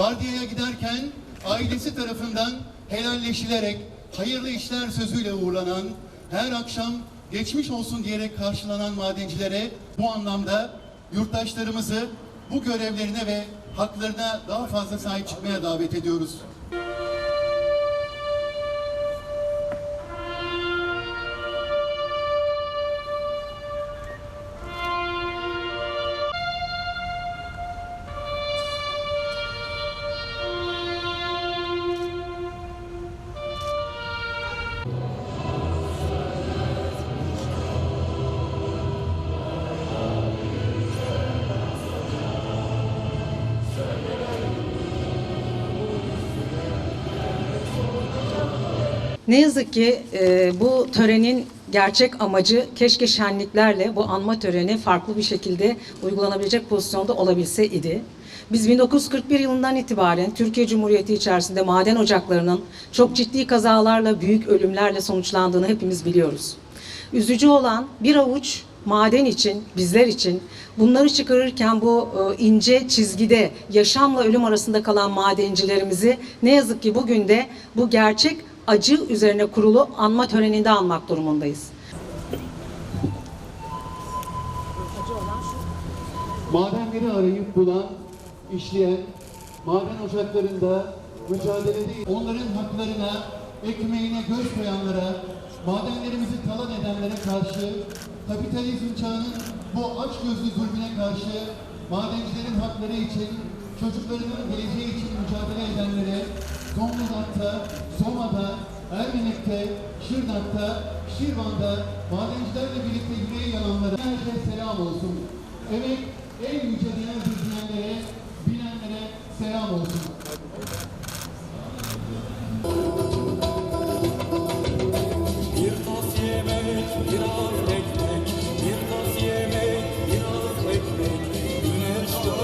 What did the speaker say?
vardiyaya giderken ailesi tarafından helalleşilerek hayırlı işler sözüyle uğurlanan, her akşam geçmiş olsun diyerek karşılanan madencilere bu anlamda yurttaşlarımızı bu görevlerine ve haklarına daha fazla sahip çıkmaya davet ediyoruz. Ne yazık ki e, bu törenin gerçek amacı keşke şenliklerle bu anma töreni farklı bir şekilde uygulanabilecek pozisyonda olabilse idi. Biz 1941 yılından itibaren Türkiye Cumhuriyeti içerisinde maden ocaklarının çok ciddi kazalarla, büyük ölümlerle sonuçlandığını hepimiz biliyoruz. Üzücü olan bir avuç maden için, bizler için bunları çıkarırken bu e, ince çizgide yaşamla ölüm arasında kalan madencilerimizi ne yazık ki bugün de bu gerçek acı üzerine kurulu anma töreninde almak durumundayız. Madenleri arayıp bulan, işleyen, maden ocaklarında mücadelede onların haklarına, ekmeğine göz koyanlara, madenlerimizi talan edenlere karşı, kapitalizm çağının bu açgözlü zulmüne karşı, madencilerin hakları için, çocuklarının geleceği için mücadele edenlere, Zonguldak'ta, Soma'da, Ermenek'te, Şırnak'ta, Şirvan'da madencilerle birlikte yüreği yananlara her şey selam olsun. Emek en yüce değerdir